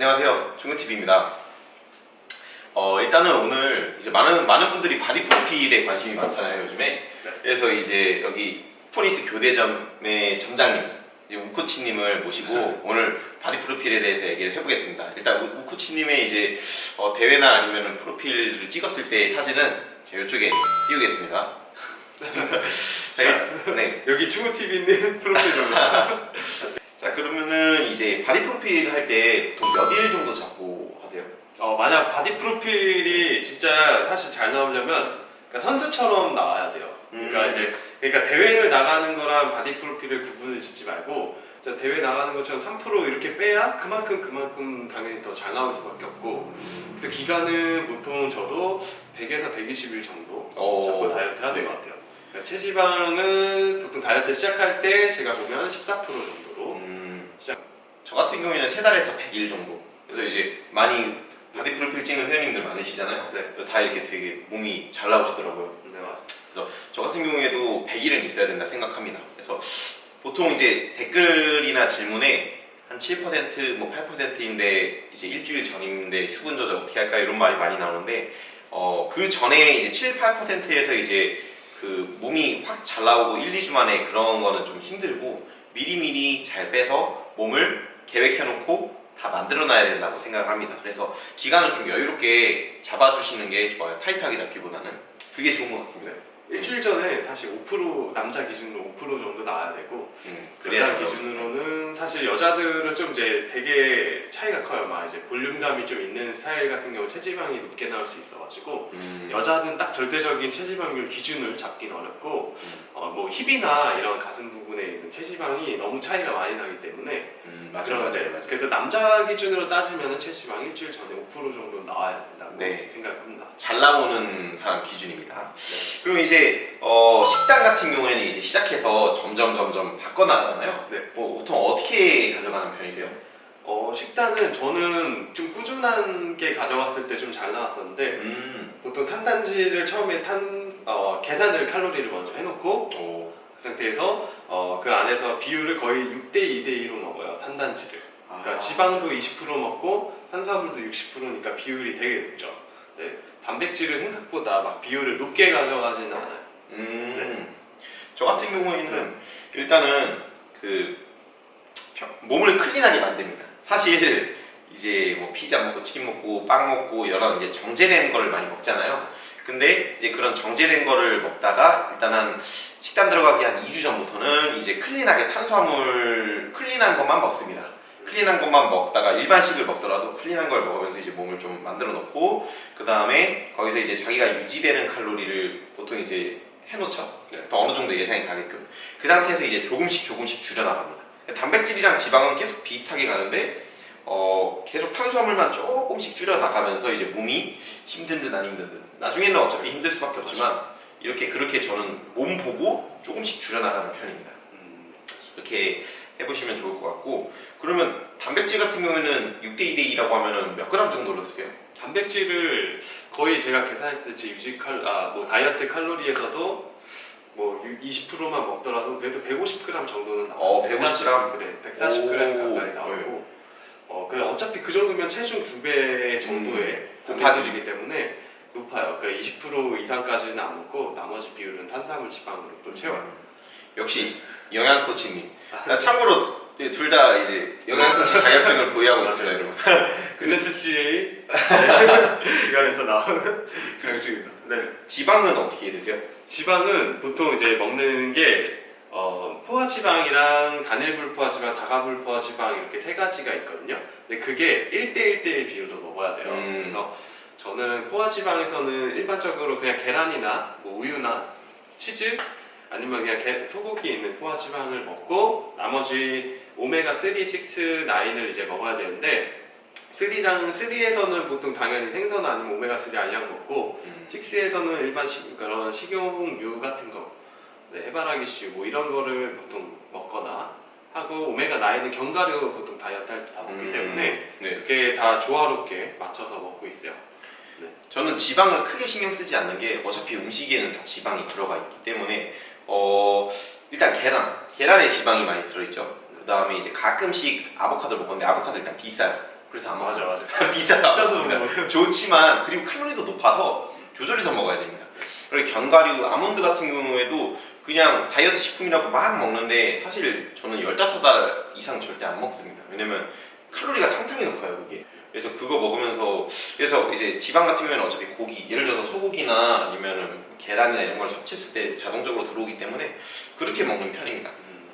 안녕하세요. 중근TV입니다. 어, 일단은 오늘 이제 많은, 많은 분들이 바디 프로필에 관심이 많잖아요, 요즘에. 그래서 이제 여기 포니스 교대점의 점장님, 이제 우코치님을 모시고 오늘 바디 프로필에 대해서 얘기를 해보겠습니다. 일단 우- 우코치님의 이제 어, 대회나 아니면 프로필을 찍었을 때 사진은 제가 이쪽에 띄우겠습니다. 자, 네. 여기 중우TV님 프로필입니다. 자, 그러면은 이제 바디 프로필 할 때 보통 몇 일 정도 잡고 하세요? 어, 만약 바디 프로필이 진짜 사실 잘 나오려면 그러니까 선수처럼 나와야 돼요. 그러니까 음. 이제 그러니까 대회를 나가는 거랑 바디 프로필을 구분을 짓지 말고 진짜 대회 나가는 것처럼 3% 이렇게 빼야 그만큼 그만큼 당연히 더 잘 나올 수밖에 없고 그래서 기간은 보통 저도 100에서 120일 정도 어. 잡고 다이어트 하는 네. 것 같아요. 그러니까 체지방은 보통 다이어트 시작할 때 제가 보면 14% 정도로 음, 시작. 저 같은 경우에는 세 달에서 100일 정도. 그래서 이제 많이 바디 프로필 찍는 회원님들 많으시잖아요. 네. 다 이렇게 되게 몸이 잘 나오시더라고요. 네, 맞아요. 저 같은 경우에도 100일은 있어야 된다 생각합니다. 그래서 보통 이제 댓글이나 질문에 한 7%, 뭐 8%인데 이제 일주일 전인데 수분 조절 어떻게 할까 이런 말이 많이 나오는데 어, 그 전에 이제 7, 8%에서 이제 그 몸이 확 잘 나오고 1, 2주 만에 그런 거는 좀 힘들고 미리미리 잘 빼서 몸을 계획해놓고 다 만들어놔야 된다고 생각합니다. 그래서 기간을 좀 여유롭게 잡아주시는 게 좋아요. 타이트하게 잡기보다는 그게 좋은 것 같습니다. 일주일 전에 사실 5% 남자 기준으로 5% 정도 나와야 되고 음, 여자 잘 기준으로는 사실 여자들은 좀 이제 되게 차이가 커요. 막 이제 볼륨감이 좀 있는 스타일 같은 경우 체지방이 높게 나올 수 있어가지고 음, 여자는 딱 절대적인 체지방률 기준을 잡긴 어렵고 음. 어, 뭐 힙이나 이런 가슴 부분에 있는 체지방이 너무 차이가 많이 나기 때문에 음, 맞아요, 그런 맞아요, 이제 맞아요. 그래서 남자 기준으로 따지면 체지방 일주일 전에 5% 정도 나와야 된다고 네. 생각합니다. 잘 나오는 사람 기준입니다. 네. 그럼 이제 어, 식단 같은 경우에는 이제 시작해서 점점 점점 바꿔나가잖아요. 네. 뭐 보통 어떻게 가져가는 편이세요? 어, 식단은 저는 좀 꾸준하게 가져왔을 때 좀 잘 나왔었는데 음, 보통 탄단지를 처음에 탄 어, 계산을 칼로리를 먼저 해놓고 오, 그 상태에서 어, 그 안에서 비율을 거의 6대 2대 2로 먹어요 탄단지를. 그러니까 아. 지방도 20% 먹고 탄수화물도 60%니까 비율이 되게 높죠. 네, 단백질을 생각보다 막 비율을 높게 가져가지는 않아요. 음, 저 같은 경우에는 일단은 그 평- 몸을 클린하게 만듭니다. 사실 이제 뭐 피자 먹고 치킨 먹고 빵 먹고 여러 이제 정제된 거를 많이 먹잖아요. 근데 이제 그런 정제된 거를 먹다가 일단 한 식단 들어가기 한 2주 전부터는 이제 클린하게 탄수화물 클린한 것만 먹습니다. 클린한 것만 먹다가 일반식을 먹더라도 클린한 걸 먹으면서 이제 몸을 좀 만들어 놓고 그 다음에 거기서 이제 자기가 유지되는 칼로리를 보통 이제 해놓죠. 또 어느 정도 예상이 가게끔 그 상태에서 이제 조금씩 조금씩 줄여나갑니다. 단백질이랑 지방은 계속 비슷하게 가는데 어, 계속 탄수화물만 조금씩 줄여 나가면서 이제 몸이 힘든 듯 안 힘든 듯 나중에는 어차피 힘들 수밖에 없지만 이렇게 그렇게 저는 몸 보고 조금씩 줄여 나가는 편입니다. 음, 이렇게 해보시면 좋을 것 같고 그러면 단백질 같은 경우에는 6대 2대 2라고 하면은 몇 그램 정도로 드세요? 단백질을 거의 제가 계산했을 때 제 유지 칼, 아, 뭐 다이어트 칼로리에서도 뭐 20%만 먹더라도 그래도 150g 정도는 나와요. 어, 150g? 그래, 140g 오, 가까이 나오고. 어, 그래 어차피 그 정도면 체중 두 배 정도의 음, 단백질이기 때문에 높아요. 그러니까 20% 이상까지는 안 먹고 나머지 비율은 탄수화물 지방으로 또 채워요. 역시 영양 코치님. 나 참고로 둘 다 이제 영양 코치 자격증을 보유하고 있습니다, 여러분. NSCA 기관에서 나오는 자격증입니다. 네. 지방은 어떻게 드세요? 지방은 보통 이제 먹는 게 어, 포화지방이랑 단일불 포화지방, 다가불 포화지방 이렇게 세 가지가 있거든요. 근데 그게 1대1대1 비율로 먹어야 돼요. 음. 그래서 저는 포화지방에서는 일반적으로 그냥 계란이나 뭐 우유나 치즈 아니면 그냥 게- 소고기에 있는 포화지방을 먹고 나머지 오메가 3, 6, 9을 이제 먹어야 되는데 3랑 3에서는 보통 당연히 생선 아니면 오메가 3 알약 먹고 음. 6에서는 일반 식, 그런 식용유 같은 거, 네, 해바라기씨 뭐 이런 거를 보통 먹거나 하고 오메가 9은 견과류 보통 다이어트 할 때 다 먹기 음, 때문에 네. 이렇게 다 조화롭게 맞춰서 먹고 있어요. 저는 지방을 크게 신경 쓰지 않는 게 어차피 음식에는 다 지방이 들어가 있기 때문에 어 일단 계란 계란에 지방이 많이 들어있죠 그 다음에 이제 가끔씩 아보카도를 먹었는데 아보카도 일단 비싸요 그래서 안 맞아 먹어요. 맞아. 비싸다. 비싸서. 좋지만 그리고 칼로리도 높아서 조절해서 먹어야 됩니다. 그리고 견과류, 아몬드 같은 경우에도 그냥 다이어트 식품이라고 막 먹는데 사실 저는 15달 이상 절대 안 먹습니다. 왜냐면 칼로리가 상당히 높아요, 그게. 그래서 그거 먹으면서 그래서 이제 지방 같은 경우에는 어차피 고기, 예를 들어서 소고기나 아니면은 계란이나 이런 걸 섭취했을 때 자동적으로 들어오기 때문에 그렇게 먹는 편입니다. 음.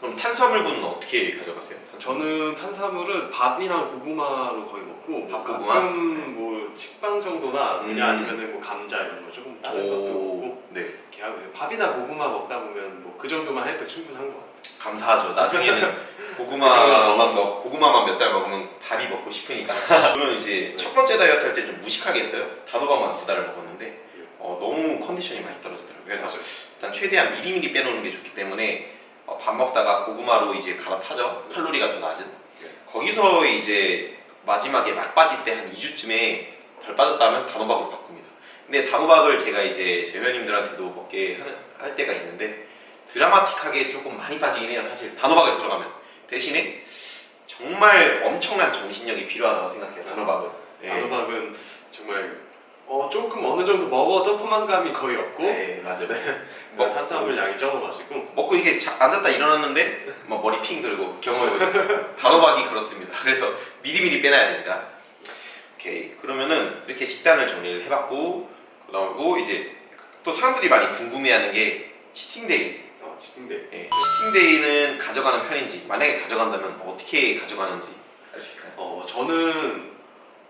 그럼 탄수화물분은 어떻게 가져가세요? 저는 탄수화물은 밥이랑 고구마로 거의 먹고 뭐 밥, 고구마? 가끔 뭐 식빵 정도나 그냥 음. 아니면은 뭐 감자 이런 거 조금 다른 것도 먹고 오, 네. 이렇게 하고 밥이나 고구마 먹다 보면 뭐 그 정도만 해도 충분한 것 같아요. 감사하죠. 나중에는 고구마만 먹, 고구마만 몇 달 먹으면 밥이 먹고 싶으니까. 저는 이제 첫 번째 다이어트 할 때 좀 무식하게 했어요. 단호박만 두 달을 먹었는데 어, 너무 컨디션이 많이 떨어지더라고요. 그래서 일단 최대한 미리미리 빼놓는 게 좋기 때문에 어, 밥 먹다가 고구마로 이제 갈아타죠. 칼로리가 더 낮은. 거기서 이제 마지막에 막바지 때한 2주쯤에 덜 빠졌다면 단호박으로 바꿉니다. 근데 단호박을 제가 이제 제 회원님들한테도 먹게 하는, 할 때가 있는데 드라마틱하게 조금 많이 빠지긴 해요. 사실 단호박을 들어가면 대신에 정말 엄청난 정신력이 필요하다고 생각해요. 단호박은. 예. 단호박은 정말 어, 조금 어느 정도 먹어도 포만감이 거의 없고 네, 맞아요. 뭐 탄수화물 양이 적어가지고 먹고 이게 자- 앉았다 일어났는데 막 머리 핑 들고 경험해보셨죠? 단호박이 그렇습니다. 그래서 미리미리 빼놔야 됩니다. 오케이 그러면은 이렇게 식단을 정리를 해봤고 그러고 이제 또 사람들이 많이 궁금해하는 게 치팅데이. 어, 치팅데 예, 치팅데이는 가져가는 편인지 만약에 가져간다면 어떻게 가져가는지 알 수 있을까요? 어 저는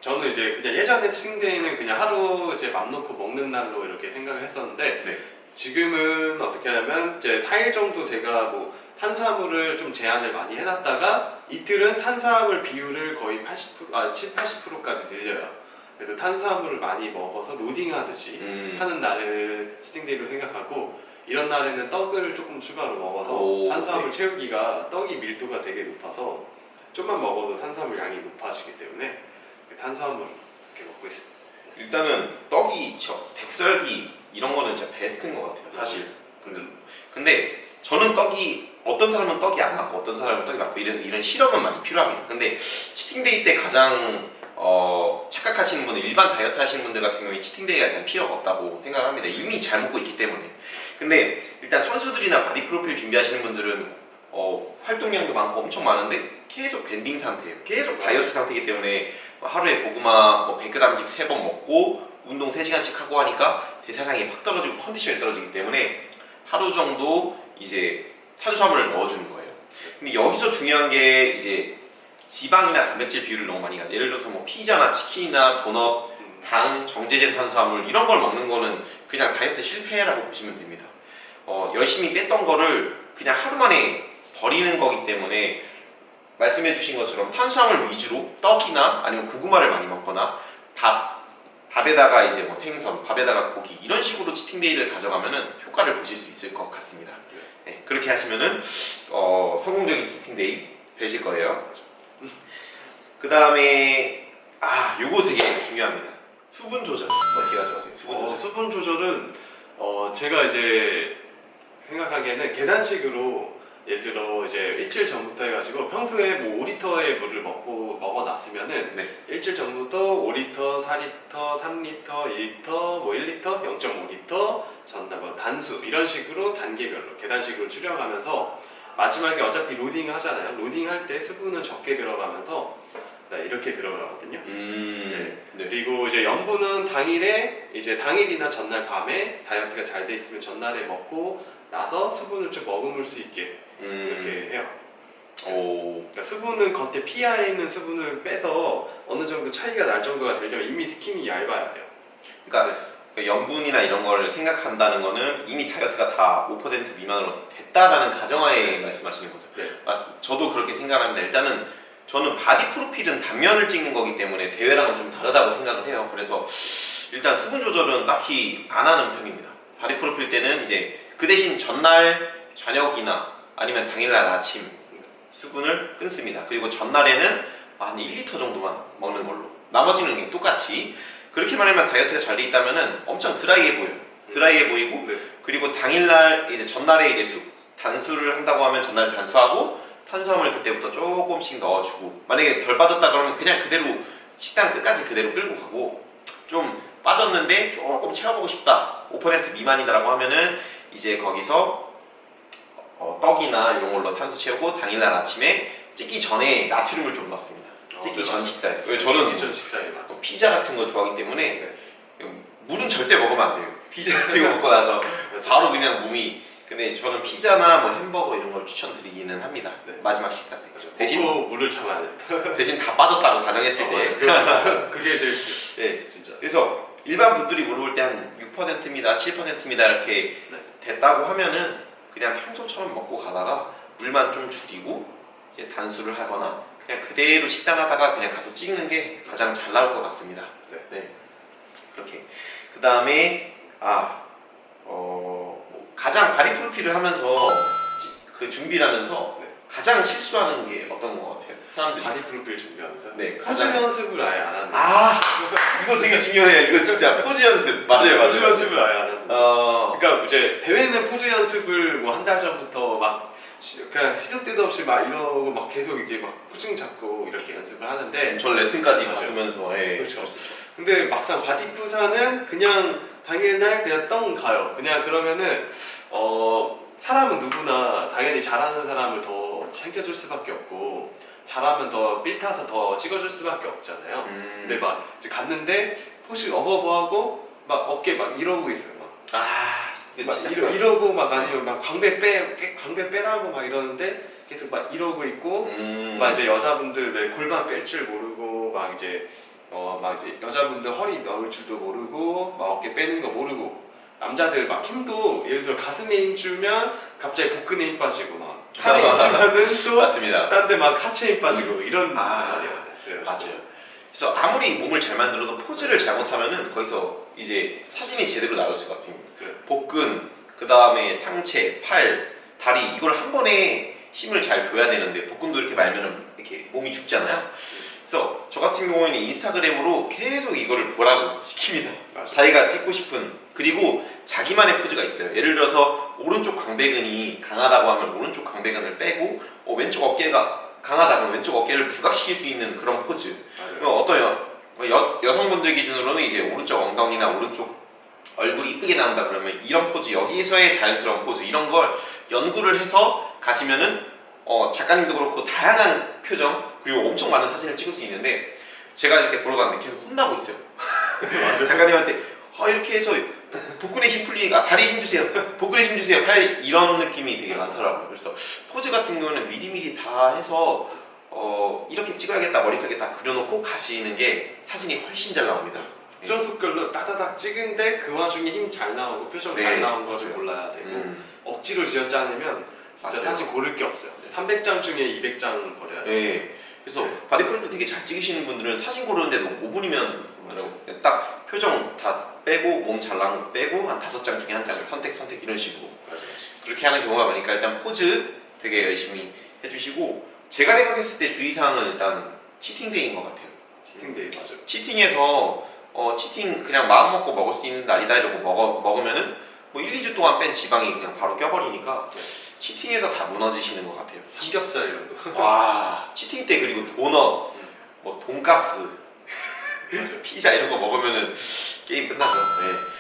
저는 이제 그냥 예전에 치팅데이는 그냥 하루 이제 맘 놓고 먹는 날로 이렇게 생각을 했었는데 네. 지금은 어떻게 하냐면 이제 4일 정도 제가 뭐 탄수화물을 좀 제한을 많이 해놨다가 이틀은 탄수화물 비율을 거의 80% 아, 7, 80%까지 늘려요. 그래서 탄수화물을 많이 먹어서 로딩하듯이 음, 하는 날을 치팅데이로 생각하고 이런 날에는 떡을 조금 추가로 먹어서 오, 탄수화물 채우기가 떡이 밀도가 되게 높아서 좀만 먹어도 탄수화물 양이 높아지기 때문에 탄수화물 이렇게 먹고 있습니다. 일단은 떡이 저 백설기 이런 거는 진짜 베스트인 것 같아요. 사실. 근데, 근데 저는 떡이 어떤 사람은 떡이 안 맞고 어떤 사람은 떡이 맞고 이래서 이런 실험은 많이 필요합니다. 근데 치팅데이 때 가장 어, 착각하시는 분은 일반 다이어트 하시는 분들 같은 경우에 치팅데이가 일단 필요가 없다고 생각합니다. 이미 잘 먹고 있기 때문에. 근데 일단 선수들이나 바디 프로필 준비하시는 분들은 어, 활동량도 많고 엄청 많은데 계속 밴딩 상태예요. 계속 다이어트 상태이기 때문에 하루에 고구마 뭐 100g씩 3번 먹고 운동 3시간씩 하고 하니까 대사량이 확 떨어지고 컨디션이 떨어지기 때문에 하루 정도 이제 탄수화물을 넣어주는 거예요. 근데 여기서 중요한 게 이제 지방이나 단백질 비율을 너무 많이 가. 예를 들어서 뭐 피자나 치킨이나 도넛, 음, 당, 정제된 탄수화물 이런 걸 먹는 거는 그냥 다이어트 실패라고 보시면 됩니다. 어, 열심히 뺐던 거를 그냥 하루 만에 버리는 거기 때문에 말씀해 주신 것처럼 탄수화물 위주로 떡이나 아니면 고구마를 많이 먹거나 밥 밥에다가 이제 뭐 생선, 밥에다가 고기 이런 식으로 치팅데이를 가져가면은 효과를 보실 수 있을 것 같습니다. 네, 그렇게 하시면은 어, 성공적인 치팅데이 되실 거예요. 그 다음에 아 요거 되게 중요합니다. 수분 조절 어떻게 가져가세요? 수분 어, 조절. 수분 조절은 어, 제가 이제 생각하기에는 계단식으로 예를 들어 이제 일주일 전부터 해가지고 평소에 뭐 5리터의 물을 먹고 먹어놨으면은 네. 일주일 전부터 5리터, 4리터, 3리터, 2리터, 뭐 1리터, 0.5리터, 전날 뭐 단수 이런 식으로 단계별로 계단식으로 줄여가면서 마지막에 어차피 로딩 하잖아요. 로딩 할 때 수분은 적게 들어가면서 네, 이렇게 들어가거든요. 음. 네. 그리고 이제 염분은 당일에 이제 당일이나 전날 밤에 다이어트가 잘 돼 있으면 전날에 먹고 나서 수분을 좀 머금을 수 있게 음. 이렇게 해요. 오. 그러니까 수분은 겉에 피하에 있는 수분을 빼서 어느 정도 차이가 날 정도가 되려면 이미 스킨이 얇아야 돼요. 그러니까 그 염분이나 이런 걸 생각한다는 거는 이미 다이어트가 다 5% 미만으로 됐다라는 가정하에 말씀하시는 거죠. 네. 맞습니다. 저도 그렇게 생각합니다. 일단은 저는 바디 프로필은 단면을 찍는 거기 때문에 대회랑은 좀 다르다고 생각을 해요. 그래서 일단 수분 조절은 딱히 안 하는 편입니다. 바디 프로필 때는 이제 그 대신 전날 저녁이나 아니면 당일날 아침 수분을 끊습니다. 그리고 전날에는 한 1리터 정도만 먹는 걸로. 나머지는 똑같이. 그렇게만 하면 다이어트가 잘 돼 있다면은 엄청 드라이해 보여요. 드라이해 보이고 네. 그리고 당일날 이제 전날에 이제 수, 단수를 한다고 하면 전날 단수하고 탄수화물 그때부터 조금씩 넣어주고 만약에 덜 빠졌다 그러면 그냥 그대로 식단 끝까지 그대로 끌고 가고 좀 빠졌는데 조금 채워보고 싶다 5% 미만이다라고 하면은 이제 거기서 어, 떡이나 이런 걸로 탄수 채우고 당일날 아침에 찍기 전에 나트륨을 좀 넣습니다. 네, 전. 식사에. 왜 저는 이전 식사에 맞. 또 피자 같은 거 좋아하기 때문에 네. 물은 절대 먹으면 안 돼요. 피자 같은 거 먹고 나서 바로 그냥 몸이 근데 저는 피자나 뭐 햄버거 이런 걸 추천드리기는 합니다. 네. 마지막 식사 때. 대신 대신 물을 참아야 된다. 대신 다 빠졌다고 가정했을 어, 때. 그- 그게 제일. 네. 진짜. 그래서 일반 분들이 물어볼 때 한 6%입니다, 7%입니다 이렇게 네. 됐다고 하면은 그냥 평소처럼 먹고 가다가 물만 좀 줄이고 이제 단수를 하거나 그냥 그대로 식단하다가 그냥 가서 찍는 게 가장 잘 나올 것 같습니다. 네. 그렇게 그 다음에 아 어, 뭐 가장 바디 프로필을 하면서 지- 그 준비를 하면서 네. 가장 실수하는 게 어떤 것 같아요? 사람들이 바디 프로필 준비하면서 네, 포즈 가장- 연습을 아예 안 하는. 아 이거 되게 중요해요. 이거 진짜 포즈 연습 맞아요, 포즈 맞아요. 연습을 아예 안 하는. 어, 그러니까 이제 대회는 포즈 연습을 뭐 한 달 전부터 막 시- 그냥 시도 때도 없이 막 이러고 막 계속 이제 막 포징 잡고 이렇게 연습을 하는데 전 레슨까지 맞아요. 받으면서 예. 그렇죠. 근데 막상 바디푸사는 그냥 당일날 그냥 떵 가요. 그냥 그러면은 어 사람은 누구나 당연히 잘하는 사람을 더 챙겨줄 수밖에 없고 잘하면 더 삘 타서 더 찍어줄 수밖에 없잖아요. 음. 근데 막 갔는데 포식 어버버하고 막 어깨 막 이러고 있어요. 막, 아 이러, 이러고 막 아니면 막 광배 빼 깨- 광배 빼라고 막 이러는데 계속 막 이러고 있고 음. 막 이제 여자분들 왜 골반 뺄 줄 모르고 막 이제 어 막 이제 여자분들 허리 넣을 줄도 모르고 막 어깨 빼는 거 모르고 남자들 막 힘도 예를 들어 가슴에 힘 주면 갑자기 복근에 힘 빠지고 막 팔에 힘 주면은 맞습니다. 또딴 데 막 하체 힘 빠지고 이런 아, 말이야. 네, 맞아요. 그래서 아무리 몸을 잘 만들어도 포즈를 잘못하면은 거기서 이제 사진이 제대로 나올 수가 없습니다. 그래. 복근, 그 다음에 상체, 팔, 다리 이걸 한 번에 힘을 잘 줘야 되는데 복근도 이렇게 말면은 이렇게 몸이 죽잖아요. 그래서 저 같은 경우에는 인스타그램으로 계속 이거를 보라고 시킵니다. 맞아. 자기가 찍고 싶은 그리고 자기만의 포즈가 있어요. 예를 들어서 오른쪽 광배근이 강하다고 하면 오른쪽 광배근을 빼고 어, 왼쪽 어깨가 강하다 그러면 왼쪽 어깨를 부각시킬 수 있는 그런 포즈. 어떤 여, 여, 여성분들 기준으로는 이제 오른쪽 엉덩이나 오른쪽 얼굴이 이쁘게 나온다 그러면 이런 포즈 여기서의 자연스러운 포즈 이런 걸 연구를 해서 가시면은 어, 작가님도 그렇고 다양한 표정 그리고 엄청 많은 사진을 찍을 수 있는데 제가 이렇게 보러 갔는데 계속 혼나고 있어요. 작가님한테 아, 이렇게 해서 복근에 힘 풀리니까 다리 힘 주세요. 복근에 힘 주세요. 팔 이런 느낌이 되게 많더라고요. 그래서 포즈 같은 경우는 미리미리 다 해서 어, 이렇게 찍어야겠다 머릿속에 다 그려놓고 가시는 게 사진이 훨씬 잘 나옵니다. 특정 속결로 따다닥 찍은데 그 와중에 힘 잘 나오고 표정 네, 잘 나온 것을 맞아요. 몰라야 되고 음, 억지로 지어짜내면 진짜 맞아요. 사실 고를 게 없어요. 300장 중에 200장 버려야 돼. 네. 그래서 바디프로필 되게 잘 찍으시는 분들은 사진 고르는데도 5분이면 딱 표정 다 빼고 몸 잘 나온 거 빼고 한 다섯 장 중에 한 장 선택 선택 이런 식으로 맞아요. 그렇게 하는 경우가 많으니까 일단 포즈 되게 열심히 해주시고 제가 생각했을 때 주의사항은 일단 치팅데이인 것 같아요. 치팅데이 맞아요. 치팅해서 어, 치팅 그냥 마음 먹고 먹을 수 있는 날이다 이러고 먹어, 먹으면은 뭐 1, 2주 동안 뺀 지방이 그냥 바로 껴버리니까 네. 치팅해서 다 무너지시는 것 같아요. 삼겹살 이런 거. 와 치팅 때 그리고 도넛, 음. 뭐 돈가스. 피자 이런 거 먹으면은 게임 끝나죠. 네.